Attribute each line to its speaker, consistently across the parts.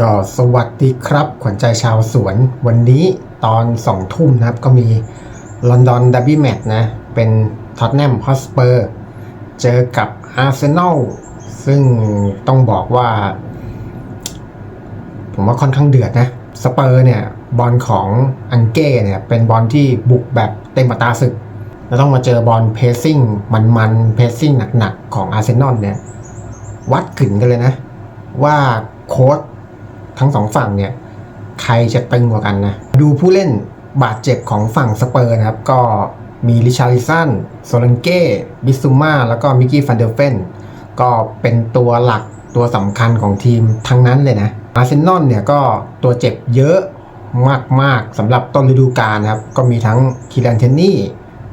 Speaker 1: ก็สวัสดีครับ ขวัญใจชาวสวน วันนี้ตอนสองทุ่มนะครับ ก็มีลอนดอนดับบี้แมตช์นะ เป็นท็อตแนมฮอสเปอร์เจอกับอาร์เซนอลซึ่งต้องบอกว่า ผมว่าค่อนข้างเดือดนะสเปอร์เนี่ย บอลของอังเก้เนี่ย เป็นบอลที่บุกแบบเต็มตาศึก แล้วต้องมาเจอบอลเพสซิ่งมันๆเพสซิ่งหนักๆ ของอาร์เซนอลเนี่ย วัดกึ่งกันเลยนะ ว่าโค้ช ทั้งสองฝั่งเนี่ยใครจะตึงกว่ากันนะ ดูผู้เล่นบาดเจ็บของฝั่งสเปอร์นะครับ ก็มีริชาริสันโซลันเก้บิซูมาแล้วก็มิกกี้ฟันเดลเฟนก็เป็นตัวหลักตัวสำคัญของทีมทั้งนั้นเลยนะอาร์เซนอลเนี่ยก็ตัวเจ็บเยอะมากๆสำหรับต้นฤดูกาลนะครับ ก็มีทั้งคิรันเทนนี่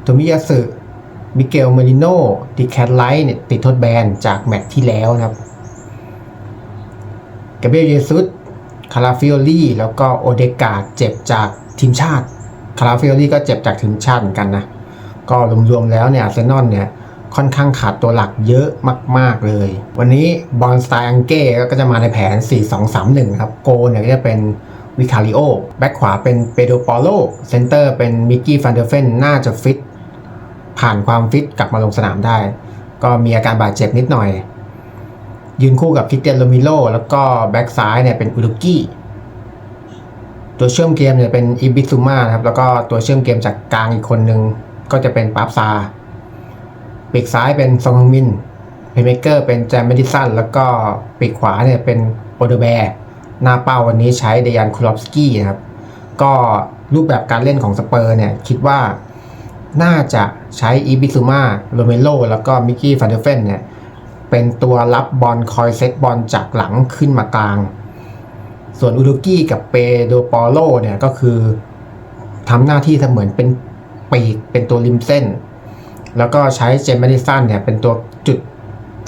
Speaker 1: โทมิยาสึมิเกลเมริโนดิแคทไลท์เนี่ยติดโทษแบนจากแมตช์ที่แล้วนะครับกาเบรียลเยซุส คาราฟิโอลี่แล้วก็โอเดกาเจ็บจากทีมชาติคาราฟิโอลี่ก็เจ็บจากทีมชาติเหมือนกันนะก็รวมๆแล้วเนี่ยอาร์เซนอลเนี่ยค่อนข้างขาดตัวหลักเยอะมาก ๆ เลย วันนี้บอลสไตล์อังเก้ก็จะมาในแผน 4-2-3-1 ครับ โกเนี่ยก็จะเป็นวิคาริโอ แบ็คขวาเป็นเปโดปอโล เซนเตอร์เป็นมิกกี้ฟันเดอร์เฟน น่าจะฟิต ผ่านความฟิตกลับมาลงสนามได้ ก็มีอาการบาดเจ็บนิดหน่อย ยืนคู่กับคริสเตียนโรมิโลแล้วก็แบ็กซ้ายเนี่ยเป็นอุดุกี้ตัวเชื่อมเกมเนี่ยเป็นอิบิซูมาครับแล้วก็ตัวเชื่อมเกมจากกลางอีกคนนึงก็จะเป็นปาร์ฟซาปีกซ้ายเป็นซองฮงมินเพย์เมเกอร์เป็นแจมเมดิสันแล้วก็ปีกขวาเนี่ยเป็นโอเดแบร์หน้าเป้าวันนี้ใช้เดยันคูลอฟสกี้นะครับก็รูปแบบการเล่นของสเปอร์เนี่ยคิดว่าน่าจะใช้อีบิซูมาโรเมโลแล้วก็มิกกี้ฟันเดอร์เฟนเนี่ย เป็นตัวรับบอลคอยเซตบอลจากหลังขึ้นมากลาง ส่วนอุดุกี้กับเปโดปอโลเนี่ยก็คือทำหน้าที่เสมือนเป็นปีกเป็นตัวริมเส้น แล้วก็ใช้เจมส์มดิสันเนี่ยเป็นตัวจุด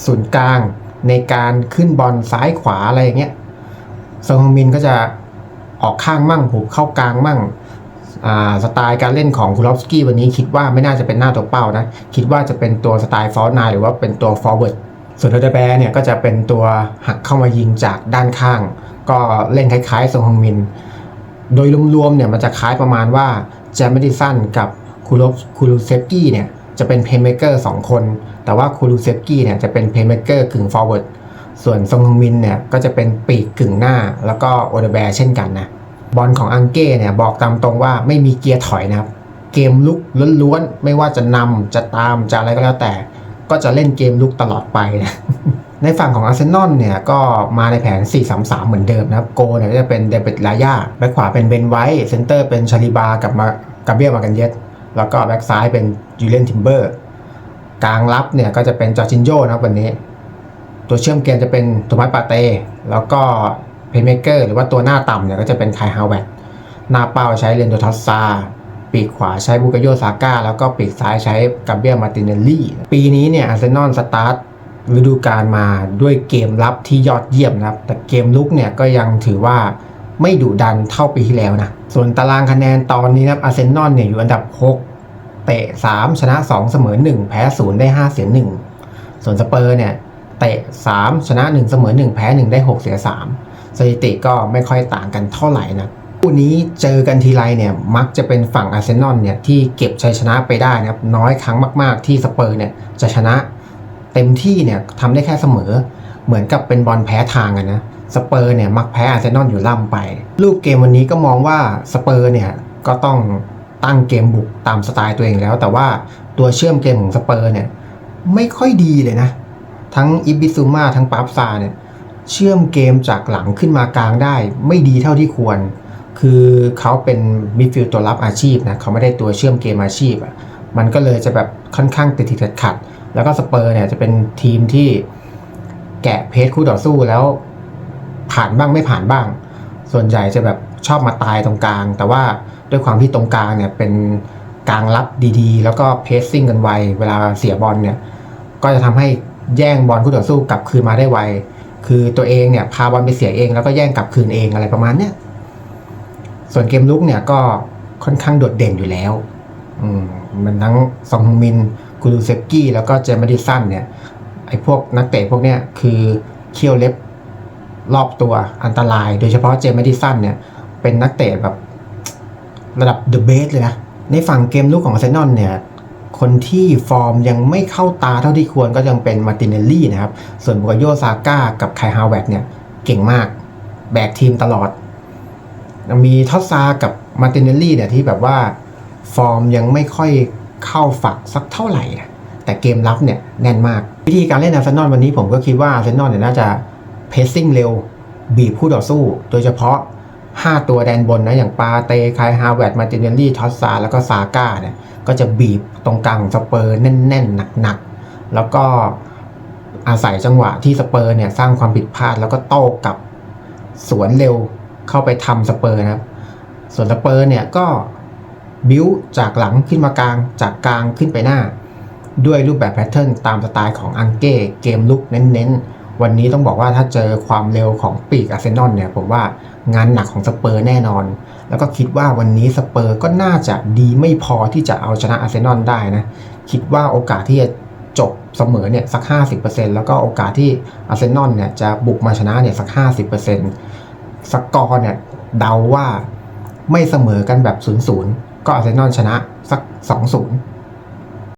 Speaker 1: ศูนย์กลาง ในการขึ้นบอลซ้ายขวาอะไรอย่างเงี้ยซงฮงมินก็จะออกข้างมั่งหุบเข้ากลางมั่งอ่าสไตล์การเล่นของคูลอฟสกี้วันนี้คิดว่าไม่น่าจะเป็นหน้าตัวเป้านะ คิดว่าจะเป็นตัวสไตล์ฟอร์นายหรือว่าเป็นตัวฟอร์เวิร์ด ส่วนโทเดแบร์เนี่ยก็จะเป็นตัวหักเข้ามายิงจากด้านข้าง ก็เล่นคล้ายๆซงฮงมิน โดยรวมๆเนี่ยมันจะคล้ายประมาณว่าแจมเมดิสันกับคูโลคูลูเซฟกี้เนี่ยจะเป็นเพย์เมเกอร์สองคน แต่ว่าคูลูเซฟกี้เนี่ยจะเป็นเพย์เมเกอร์กึ่งฟอร์เวิร์ดส่วนซงฮงมินเนี่ยก็จะเป็นปีกกึ่งหน้า แล้วก็โอเดแบร์เช่นกันนะบอลของอังเก้เนี่ยบอกตามตรงว่าไม่มีเกียร์ถอยนะครับ เกมลุกล้วนๆ ไม่ว่าจะนำจะตามจะอะไรก็แล้วแต่ ก็จะเล่นเกมลุกตลอดไปนะในฝั่งของอาร์เซนอลเนี่ยก็มาในแผน 4-3-3 เหมือนเดิมนะครับ โกเนี่ยก็จะเป็นเดวิดลาย่าแบ็คขวาเป็นเบนไวท์เซนเตอร์เป็นชาลิบากับมากาเบียมากันเยสแล้วก็แบ็คซ้ายเป็นยูเลนทิมเบอร์กลางรับเนี่ยก็จะเป็นจอร์จินโยนะครับวันนี้ ตัวเชื่อมเกมจะเป็นโทมัสปาเต้แล้วก็เพย์เมเกอร์หรือว่าตัวหน้าต่ำเนี่ยก็จะเป็นไคฮาวเวตหน้าเป้าใช้เรนโดทัสซา ปีกขวาใช้บุกโยซาก้า แล้วก็ปีกซ้ายใช้กาเบียมาติเนลลี่ ปีนี้เนี่ยอาร์เซนอลสตาร์ทฤดูกาลมาด้วยเกมรับที่ยอดเยี่ยมนะครับ แต่เกมลุกเนี่ยก็ยังถือว่าไม่ดุดันเท่าปีที่แล้วนะ ส่วนตารางคะแนนตอนนี้นะครับอาร์เซนอลเนี่ยอยู่อันดับ 6 เตะ 3 ชนะ 2 เสมอ 1 แพ้ 0 ได้ 5 เสีย 1 ส่วนสเปอร์เนี่ยเตะ 3 ชนะ 1 เสมอ 1 แพ้ 1 ได้ 6 เสีย 3 สถิติก็ไม่ค่อยต่างกันเท่าไหร่นะ คู่นี้เจอกันทีไรเนี่ยมักจะเป็นฝั่งอาร์เซนอลเนี่ยที่เก็บชัยชนะไปได้นะครับน้อยครั้งมาก ๆ ที่สเปอร์เนี่ยจะชนะเต็มที่เนี่ยทำได้แค่เสมอ เหมือนกับเป็นบอลแพ้ทางอะนะสเปอร์เนี่ยมักแพ้อาร์เซนอลอยู่ล่ำไปรูปเกมวันนี้ก็มองว่าสเปอร์เนี่ยก็ต้องตั้งเกมบุกตามสไตล์ตัวเองแล้ว แต่ว่าตัวเชื่อมเกมของสเปอร์เนี่ยไม่ค่อยดีเลยนะ ทั้งอิบิซูมาทั้งปาฟซาเนี่ยเชื่อมเกมจากหลังขึ้นมากลางได้ ไม่ดีเท่าที่ควร คือเขาเป็นมิดฟิลด์ตัวรับอาชีพนะเขาไม่ได้ตัวเชื่อมเกมอาชีพอะมันก็เลยจะแบบค่อนข้างติดติดขัดขัด แล้วก็สเปอร์เนี่ยจะเป็นทีมที่แกะเพจคู่ต่อสู้แล้ว ผ่านบ้างไม่ผ่านบ้าง ส่วนใหญ่จะแบบชอบมาตายตรงกลาง แต่ว่าด้วยความที่ตรงกลางเนี่ยเป็นกลางรับดีๆ แล้วก็เพสซิ่งกันไว เวลาเสียบอลเนี่ย ก็จะทำให้แย่งบอลคู่ต่อสู้กลับคืนมาได้ไว คือตัวเองเนี่ยพาบอลไปเสียเองแล้วก็แย่งกลับคืนเองอะไรประมาณเนี้ย ส่วนเกมลุกเนี่ยก็ค่อนข้างโดดเด่นอยู่แล้วอมันทั้งซองฮงมินกูรูเซฟกี้แล้วก็เจมส์ดิสันเนี่ยไอ้พวกนักเตะพวกเนี้ยคือเคี่ยวเล็บรอบตัวอันตราย โดยเฉพาะเจมส์ดิสันเนี่ยเป็นนักเตะแบบระดับเดอะเบสเลยนะ ในฝั่งเกมลุกของอาร์เซนอลเนี่ยคนที่ฟอร์มยังไม่เข้าตาเท่าที่ควรก็ยังเป็นมาร์ตินเนลลี่นะครับ ส่วนบุกโยซาก้ากับไคฮาวเวร์ดเนี่ยเก่งมาก แบกทีมตลอด มีทอสซากับมาร์ตินเนลลี่เนี่ยที่แบบว่าฟอร์มยังไม่ค่อยเข้าฝักสักเท่าไหร่นะแต่เกมรับเนี่ยแน่นมาก วิธีการเล่นอาร์เซนอลวันนี้ผมก็คิดว่าอาร์เซนอลเนี่ยน่าจะเพสซิ่งเร็ว บีบคู่ต่อสู้ โดยเฉพาะ 5 ตัวแดนบนนะอย่างปาเตคายฮาวเวร์ดมาร์ตินเนลลี่ ทอสซา แล้วก็ซาก้าเนี่ยก็จะบีบตรงกลางของสเปอร์แน่น ๆ หนัก ๆ แล้วก็อาศัยจังหวะที่สเปอร์เนี่ยสร้างความผิดพลาดแล้วก็โต้กลับสวนเร็ว เข้าไปทำสเปอร์นะครับ ส่วนสเปอร์เนี่ยก็บิวจากหลังขึ้นมากลางจากกลางขึ้นไปหน้า ด้วยรูปแบบแพทเทิร์นตามสไตล์ของอังเก้เกมลุกเน้นๆ วันนี้ต้องบอกว่าถ้าเจอความเร็วของปีกอาร์เซนอลเนี่ยผมว่างานหนักของสเปอร์แน่นอน แล้วก็คิดว่าวันนี้สเปอร์ก็น่าจะดีไม่พอที่จะเอาชนะอาร์เซนอลได้นะ คิดว่าโอกาสที่จะจบเสมอเนี่ยสัก 50%แล้วก็โอกาสที่อาร์เซนอลเนี่ยจะบุกมาชนะเนี่ยสัก 50% สกอร์เนี่ยเดาว่าไม่เสมอกันแบบ0-0ก็อาร์เซนอลชนะสัก2-0